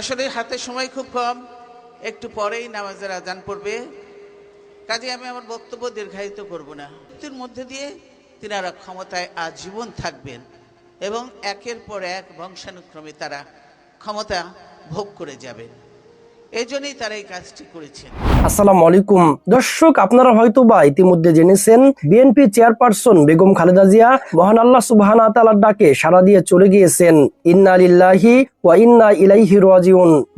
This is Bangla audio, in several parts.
আসলে হাতে সময় খুব কম, একটু পরেই নামাজের আজান পড়বে। কাজে আমি আমার বক্তব্য দীর্ঘায়িত করব না। মৃত্যুর মধ্যে দিয়ে তিনারা ক্ষমতায় আজীবন থাকবেন এবং একের পর এক বংশানুক্রমে তারা ক্ষমতা ভোগ করে যাবেন। এজন্যই জন্যই তারা এই কাজটি করেছেন। আসসালামু আলাইকুম। দর্শক, আপনারা হয়তো বা ইতিমধ্যে জেনেছেন, বিএনপি চেয়ারপারসন বেগম খালেদা জিয়া মহান আল্লাহ ডাকে সাড়া দিয়ে চলে গিয়েছেন।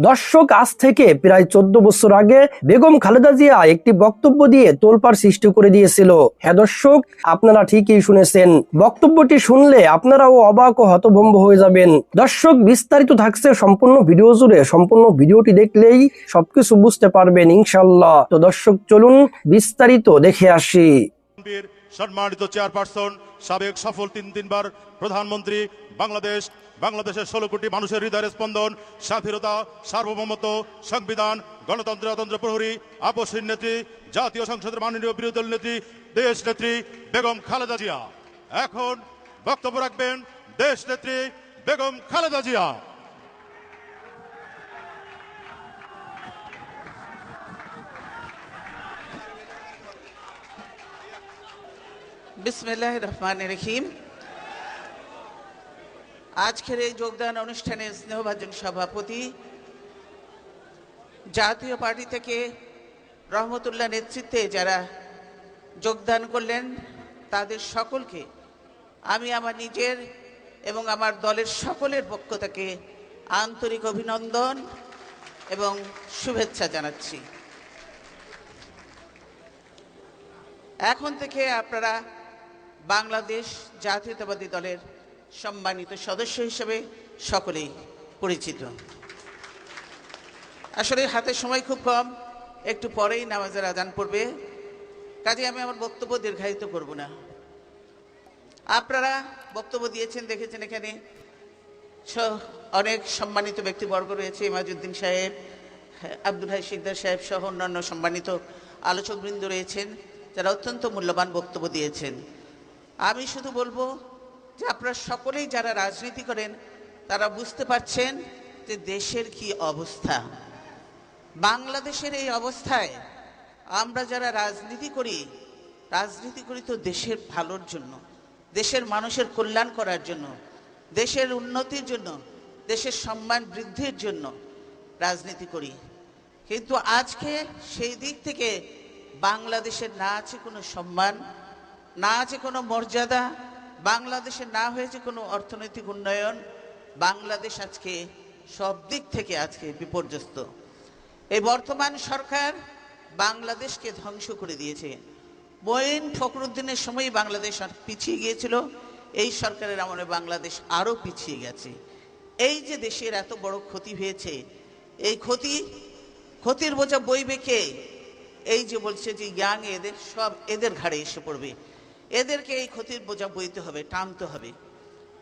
দর্শক, আজ থেকে প্রায় চোদ্দ বছর আগে বেগম খালেদা জিয়া একটি বক্তব্য দিয়ে তোলপাড় সৃষ্টি করে দিয়েছিল। হ্যাঁ দর্শক, আপনারা ঠিকই শুনেছেন। বক্তব্যটি শুনলে আপনারাও অবাক ও হতভম্ব হয়ে যাবেন। দর্শক, বিস্তারিত থাকছে সম্পূর্ণ ভিডিও জুড়ে। সম্পূর্ণ ভিডিওটি দেখলেই সবকিছু বুঝতে পারবেন ইনশাল্লাহ তো দর্শক, চলুন বিস্তারিত দেখে আসি। সম্মানিত চেয়ারপারসন, সাবেক সফল তিন তিনবার প্রধানমন্ত্রী, বাংলাদেশ, বাংলাদেশের ষোলো কোটি মানুষের হৃদয়ের স্পন্দন, স্বাধীনতা, সার্বভৌমত্ব, সংবিধান, গণতন্ত্র তন্ত্র প্রহরী আপসীর নেত্রী, জাতীয় সংসদের মাননীয় বিরোধী দল নেত্রী, দেশ নেত্রী বেগম খালেদা জিয়া। এখন বক্তব্য রাখবেন দেশ নেত্রী বেগম খালেদা জিয়া। বিসমিল্লাহ রহমান রহিম। আজকের এই যোগদান অনুষ্ঠানে স্নেহভাজন সভাপতি জাতীয় পার্টি থেকে রহমতুল্লাহ নেতৃত্বে যারা যোগদান করলেন, তাদের সকলকে আমি আমার নিজের এবং আমার দলের সকলের পক্ষ থেকে আন্তরিক অভিনন্দন এবং শুভেচ্ছা জানাচ্ছি। এখন থেকে আপনারা বাংলাদেশ জাতীয়তাবাদী দলের সম্মানিত সদস্য হিসেবে সকলেই পরিচিত। আসলে হাতে সময় খুব কম, একটু পরেই নামাজের আজান পড়বে। কাজে আমি আমার বক্তব্য দীর্ঘায়িত করব না। আপনারা বক্তব্য দিয়েছেন, দেখেছেন এখানে অনেক সম্মানিত ব্যক্তিবর্গ রয়েছে ইমাজুদ্দিন সাহেব, আব্দুল হাই শিকদার সাহেব সহ অন্যান্য সম্মানিত আলোচকবৃন্দ রয়েছেন, যারা অত্যন্ত মূল্যবান বক্তব্য দিয়েছেন। আমি শুধু বলব যে আপনারা সকলেই যারা রাজনীতি করেন, তারা বুঝতে পারছেন যে দেশের কি অবস্থা। বাংলাদেশের এই অবস্থায় আমরা যারা রাজনীতি করি রাজনীতি করি তো দেশের ভালোর জন্য, দেশের মানুষের কল্যাণ করার জন্য, দেশের উন্নতির জন্য, দেশের সম্মান বৃদ্ধির জন্য রাজনীতি করি। কিন্তু আজকে সেই দিক থেকে বাংলাদেশের না আছে কোনো সম্মান না আছে কোনো মর্যাদা, বাংলাদেশে না হয়েছে কোনো অর্থনৈতিক উন্নয়ন, বাংলাদেশ আজকে সব দিক থেকে আজকে বিপর্যস্ত। এই বর্তমান সরকার বাংলাদেশকে ধ্বংস করে দিয়েছে। মঈন ফখরুদ্দিনের সময় বাংলাদেশ আর পিছিয়ে গিয়েছিল, এই সরকারের আমলে বাংলাদেশ আরও পিছিয়ে গেছে। এই যে দেশের এত বড় ক্ষতি হয়েছে, এই ক্ষতি, ক্ষতির বোঝা বইবে কে? এই যে বলছে যে ইয়াং এদের, সব এদের ঘাড়ে এসে পড়বে। এদেরকে এই ক্ষতির বোঝা বইতে হবে, টানতে হবে।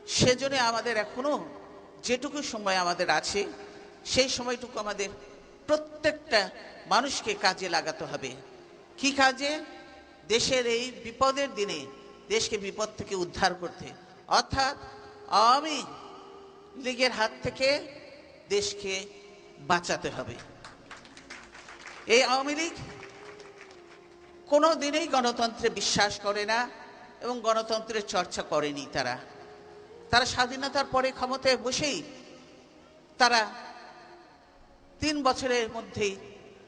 সেজন্য আমাদের এখনও যেটুকু সময় আমাদের আছে, সেই সময়টুকু আমাদের প্রত্যেকটা মানুষকে কাজে লাগাতে হবে। কি কাজে? দেশের এই বিপদের দিনে দেশকে বিপদ থেকে উদ্ধার করতে। অর্থাৎ আওয়ামী লীগের হাত থেকে দেশকে বাঁচাতে হবে। এই আওয়ামী লীগ কোনো দিনেই গণতন্ত্রে বিশ্বাস করে না। এবং গণতন্ত্রের চর্চা করেনি তারা। তারা স্বাধীনতার পরে ক্ষমতায় বসেই তারা তিন বছরের মধ্যেই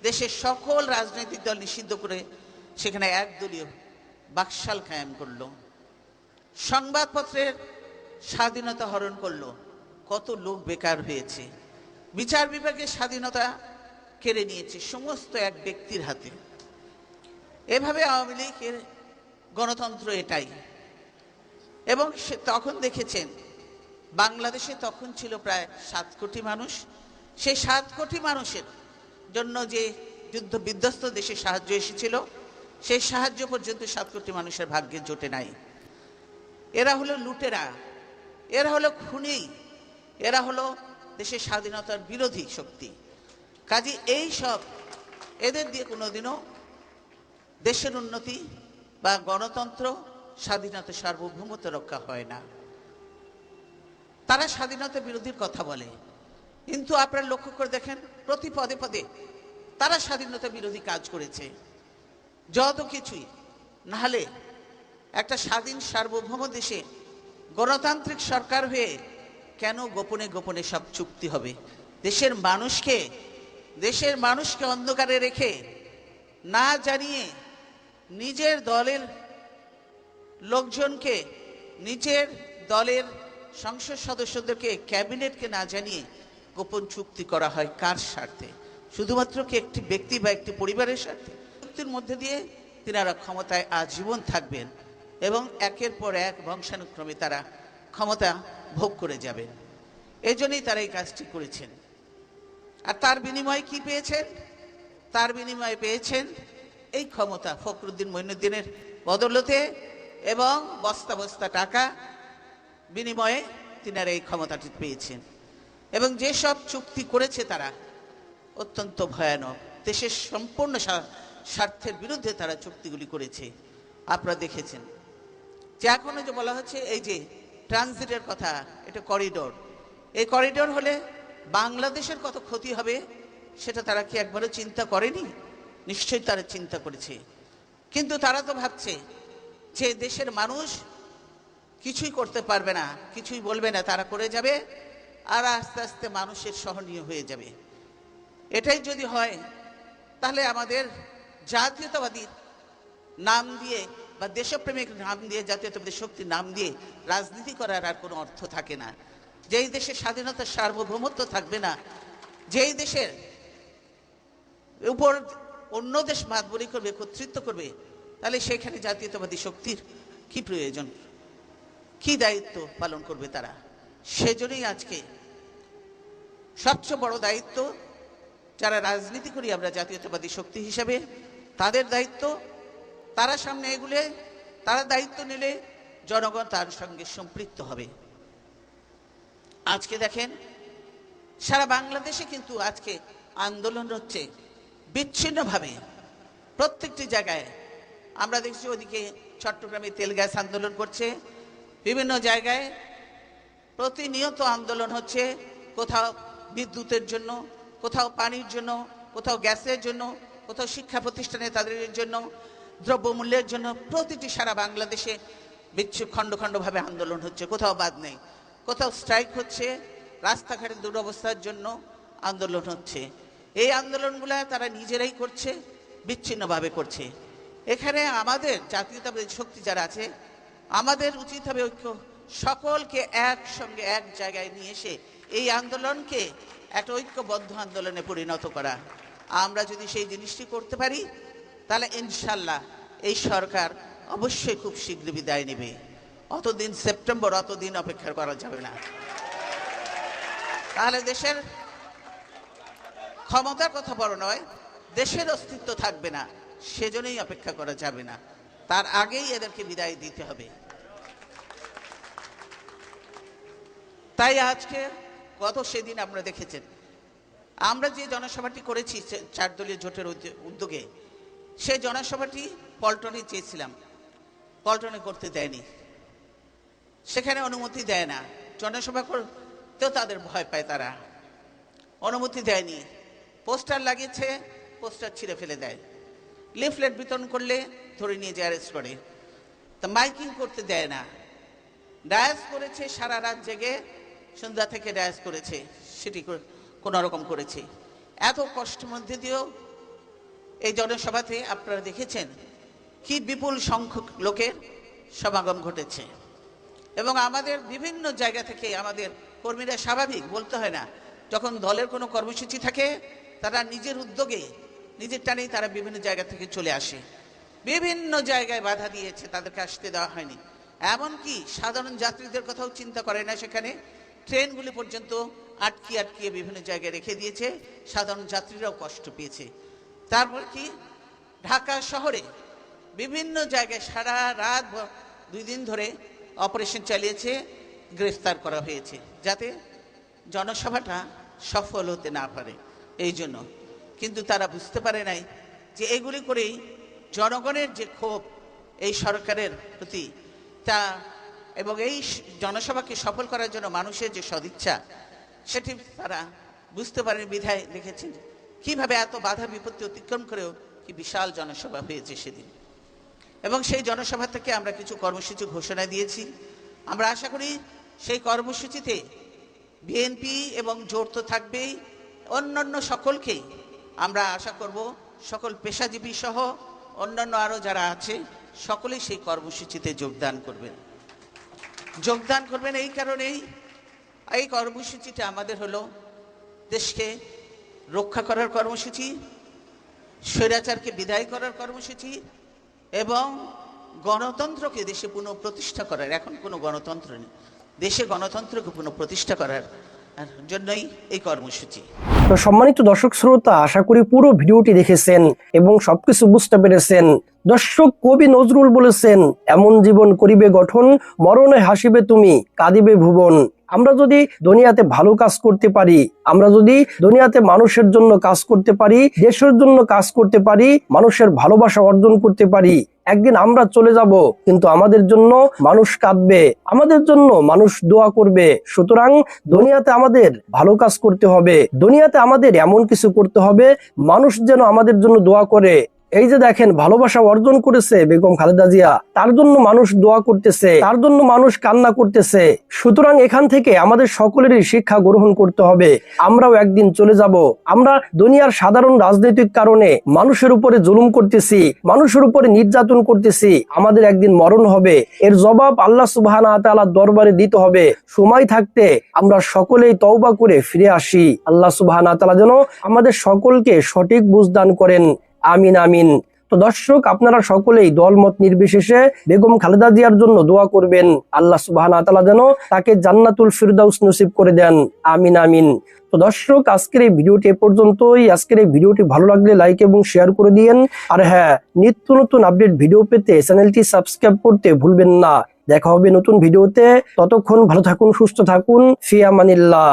দেশের সকল রাজনৈতিক দল নিষিদ্ধ করে সেখানে একদলীয় বাকশাল কায়েম করল। সংবাদপত্রের স্বাধীনতা হরণ করল। কত লোক বেকার হয়েছে। বিচার বিভাগের স্বাধীনতা কেড়ে নিয়েছে সমস্ত এক ব্যক্তির হাতে। এভাবে আওয়ামী লীগের গণতন্ত্র এটাই। এবং সে তখন দেখেছেন, বাংলাদেশে তখন ছিল প্রায় সাত কোটি মানুষ। সেই সাত কোটি মানুষের জন্য যে যুদ্ধ বিধ্বস্ত দেশে সাহায্য এসেছিল, সেই সাহায্য পর্যন্ত সাত কোটি মানুষের ভাগ্যে জোটে নাই। এরা হলো লুটেরা। এরা হলো খুনি। এরা হলো দেশের স্বাধীনতার বিরোধী শক্তি। কাজে এই সব এদের দিয়ে কোনোদিনও দেশের উন্নতি বা গণতন্ত্র স্বাধীনতা সার্বভৌমত্ব রক্ষা হয় না। তারা স্বাধীনতা বিরোধীর কথা বলে। কিন্তু আপনারা লক্ষ্য করে দেখেন, প্রতি পদে পদে তারা স্বাধীনতা বিরোধী কাজ করেছে। যত কিছুই। নাহলে একটা স্বাধীন সার্বভৌম দেশে গণতান্ত্রিক সরকার হয়ে কেন গোপনে গোপনে সব চুক্তি হবে? দেশের মানুষকে দেশের মানুষকে অন্ধকারে রেখে না জানিয়ে নিজের দলের লোকজনকে, নিজের দলের সংসদ সদস্যদেরকে, ক্যাবিনেটকে না জানিয়ে গোপন চুক্তি করা হয় কার স্বার্থে? শুধুমাত্র কি একটি ব্যক্তি বা একটি পরিবারের স্বার্থে? চুক্তির মধ্যে দিয়ে তিনারা ক্ষমতায় আজীবন থাকবেন এবং একের পর এক বংশানুক্রমে তারা ক্ষমতা ভোগ করে যাবেন। এই জন্যই তারা এই কাজটি করেছেন। আর তার বিনিময়ে কি পেয়েছেন? তার বিনিময়ে পেয়েছেন এই ক্ষমতা ফখরুদ্দিন মঈনুদ্দিনের বদলতে এবং বস্তা বস্তা টাকা বিনিময়ে তিনারা এই ক্ষমতাটি পেয়েছেন। এবং যেসব চুক্তি করেছে তারা অত্যন্ত ভয়ানক। দেশের সম্পূর্ণ স্বার্থের বিরুদ্ধে তারা চুক্তিগুলি করেছে। আপনারা দেখেছেন। যে এখনও যে বলা হচ্ছে, এই যে ট্রানজিটের কথা, এটা করিডোর। এই করিডোর হলে বাংলাদেশের কত ক্ষতি হবে, সেটা তারা কি একবারও চিন্তা করেনি? নিশ্চয়ই তারা চিন্তা করেছে। কিন্তু তারা তো ভাবছে যে দেশের মানুষ কিছুই করতে পারবে না, কিছুই বলবে না, তারা করে যাবে আর আস্তে আস্তে মানুষের সহনীয় হয়ে যাবে। এটাই যদি হয়, তাহলে আমাদের জাতীয়তাবাদী নাম দিয়ে বা দেশপ্রেমিক নাম দিয়ে, জাতীয়তাবাদী শক্তির নাম দিয়ে রাজনীতি করার আর কোনো অর্থ থাকে না। যেই দেশের স্বাধীনতার সার্বভৌমত্ব থাকবে না, যেই দেশের উপর অন্য দেশ মাতবরি করবে কর্তৃত্ব করবে, তাহলে সেখানে জাতীয়তাবাদী শক্তির কি প্রয়োজন? কি দায়িত্ব পালন করবে তারা? সেজন্যই আজকে সবচেয়ে বড় দায়িত্ব যারা রাজনীতি করি আমরা জাতীয়তাবাদী শক্তি হিসাবে, তাদের দায়িত্ব, তারা সামনে এগুলে, তারা দায়িত্ব নিলে জনগণ তার সঙ্গে সম্পৃক্ত হবে। আজকে দেখেন, সারা বাংলাদেশে কিন্তু আজকে আন্দোলন হচ্ছে। বিচ্ছিন্নভাবে প্রত্যেকটি জায়গায় আমরা দেখছি ওদিকে চট্টগ্রামে তেল গ্যাস আন্দোলন করছে, বিভিন্ন জায়গায় প্রতিনিয়ত আন্দোলন হচ্ছে, কোথাও বিদ্যুতের জন্য, কোথাও পানির জন্য, কোথাও গ্যাসের জন্য, কোথাও শিক্ষা প্রতিষ্ঠানে তাদের জন্য, দ্রব্যমূল্যের জন্য প্রতিটি সারা বাংলাদেশে বিচ্ছু খণ্ড খণ্ডভাবে আন্দোলন হচ্ছে, কোথাও বাদ নেই। কোথাও স্ট্রাইক হচ্ছে, রাস্তাঘাটের দুরবস্থার জন্য আন্দোলন হচ্ছে। এই আন্দোলনগুলো তারা নিজেরাই করছে, বিচ্ছিন্নভাবে করছে। এখানে আমাদের জাতীয়তাবাদী শক্তি যারা আছে, আমাদের উচিত হবে ঐক্য, সকলকে একসঙ্গে এক জায়গায় নিয়ে এসে এই আন্দোলনকে একটা ঐক্যবদ্ধ আন্দোলনে পরিণত করা। আমরা যদি সেই জিনিসটি করতে পারি, তাহলে ইনশাল্লাহ এই সরকার অবশ্যই খুব শীঘ্র বিদায় নেবে। অতদিন সেপ্টেম্বর, অতদিন অপেক্ষা করা যাবে না। তাহলে দেশের ক্ষমতার কথা বড় নয়, দেশের অস্তিত্ব থাকবে না, সেজন্যই অপেক্ষা করা যাবে না। তার আগেই এদেরকে বিদায় দিতে হবে। তাই আজকে গত সেদিন আমরা দেখেছেন, আমরা যে জনসভাটি করেছি চার দলীয় জোটের উদ্যোগে সেই জনসভাটি পল্টনে চেয়েছিলাম। পল্টনে করতে দেয়নি। সেখানে অনুমতি দেয় না। জনসভা করতেও তাদের ভয় পায় তারা। অনুমতি দেয়নি। পোস্টার লাগিয়েছে, পোস্টার ছিঁড়ে ফেলে দেয়। লিফলেট বিতরণ করলে ধরে নিয়ে যায় অ্যারেস্ট করে। তা মাইকিং করতে দেয় না। ডায়াস করেছে সারা রাত জেগে, সন্ধ্যা থেকে ডায়াস করেছে, সেটি কোনো রকম করেছে। এত কষ্টের মধ্যে দিয়েও এই জনসভাতে আপনারা দেখেছেন কি বিপুল সংখ্যক লোকের সমাগম ঘটেছে। এবং আমাদের বিভিন্ন জায়গা থেকে আমাদের কর্মীরা স্বাভাবিক, বলতে হয় না, যখন দলের কোনো কর্মসূচি থাকে তারা নিজের উদ্যোগে, নিজের টানেই তারা বিভিন্ন জায়গা থেকে চলে আসে। বিভিন্ন জায়গায় বাধা দিয়েছে, তাদেরকে আসতে দেওয়া হয়নি। এমনকি সাধারণ যাত্রীদের কথাও চিন্তা করে না সেখানে। ট্রেনগুলি পর্যন্ত আটকিয়ে আটকিয়ে বিভিন্ন জায়গায় রেখে দিয়েছে। সাধারণ যাত্রীরাও কষ্ট পেয়েছে। তারপর কি? ঢাকা শহরে বিভিন্ন জায়গায় সারা রাত দুই দিন ধরে অপারেশন চালিয়েছে, গ্রেফতার করা হয়েছে, যাতে জনসভাটা সফল হতে না পারে। এই জন্য কিন্তু তারা বুঝতে পারে নাই যে এগুলি করেই জনগণের যে ক্ষোভ এই সরকারের প্রতি, তা এবং এই জনসভাকে সফল করার জন্য মানুষের যে সদিচ্ছা, সেটি তারা বুঝতে পারেন, বিধায় লিখেছেন। কীভাবে এত বাধা বিপত্তি অতিক্রম করেও কি বিশাল জনসভা হয়েছে সেদিন। এবং সেই জনসভা থেকে আমরা কিছু কর্মসূচি ঘোষণা দিয়েছি। আমরা আশা করি সেই কর্মসূচিতে বিএনপি এবং জোর তো থাকবেই অন্যান্য সকলকেই আমরা আশা করব সকল পেশাজীবী সহ অন্যান্য আরও যারা আছে, সকলেই সেই কর্মসূচিতে যোগদান করবেন। যোগদান করবেন এই কারণেই এই কর্মসূচিটা আমাদের হলো দেশকে রক্ষা করার কর্মসূচি, স্বৈরাচারকে বিদায় করার কর্মসূচি এবং গণতন্ত্রকে দেশে পুনঃ প্রতিষ্ঠা করার, এখন কোনো গণতন্ত্র নেই। দেশে গণতন্ত্রকে পুনঃ প্রতিষ্ঠা করার জন্যই এই কর্মসূচি। তো সম্মানিত দর্শক শ্রোতা, আশা করি পুরো ভিডিওটি দেখেছেন এবং সবকিছু বুঝতে পেরেছেন। দর্শক কবি নজরুল বলেছেন, এমন জীবন করিবে গঠন, মরণে হাসিবে তুমি, কাঁদিবে ভুবন। আমরা যদি দুনিয়াতে ভালো কাজ করতে পারি, আমরা যদি দুনিয়াতে মানুষের জন্য কাজ করতে পারি, দেশের জন্য কাজ করতে পারি, মানুষের ভালোবাসা অর্জন করতে পারি, একদিন আমরা চলে যাব, কিন্তু আমাদের জন্য মানুষ কাঁদবে, আমাদের জন্য মানুষ দোয়া করবে। সুতরাং দুনিয়াতে আমাদের ভালো কাজ করতে হবে, দুনিয়াতে আমাদের এমন কিছু করতে হবে, মানুষ যেন আমাদের জন্য দোয়া করে। এই যে দেখেন, ভালোবাসা অর্জন করেছে বেগম খালেদা জিয়া। তার জন্য মানুষ দোয়া করতেছে, তার জন্য মানুষ কান্না করতেছে। সুতরাং এখান থেকে আমাদের সকলেরই শিক্ষা গ্রহণ করতে হবে। আমরাও একদিন চলে যাব। আমরা দুনিয়ার সাধারণ রাজনৈতিক কারণে মানুষের উপরে জুলুম করতেছি, মানুষের উপরে নির্যাতন করতেছি। আমাদের একদিন মরণ হবে। এর জবাব আল্লাহ সুবাহ দরবারে দিতে হবে। সময় থাকতে আমরা সকলেই তওবা করে ফিরে আসি। আল্লাহ সুবাহ যেন আমাদের সকলকে সঠিক বুঝদান করেন। আমিন আমিন। তো দর্শক, আপনারা সকলেই দলমত নির্বিশেষে বেগম খালেদা জিয়ার জন্য দোয়া করবেন। আল্লাহ সুবাহ যেন তাকে জান্নাতুল ফিরদাউস নসিব করে দেন। আমিন আমিন। তো দর্শক, আজকের এই ভিডিওটি এ পর্যন্তই। আজকের এই ভিডিওটি ভালো লাগলে লাইক এবং শেয়ার করে দিয়েন। আর হ্যাঁ নিত্য নতুন আপডেট ভিডিও পেতে চ্যানেলটি সাবস্ক্রাইব করতে ভুলবেন না। দেখা হবে নতুন ভিডিওতে। ততক্ষণ ভালো থাকুন, সুস্থ থাকুন। ফিয়ামানিল্লাহ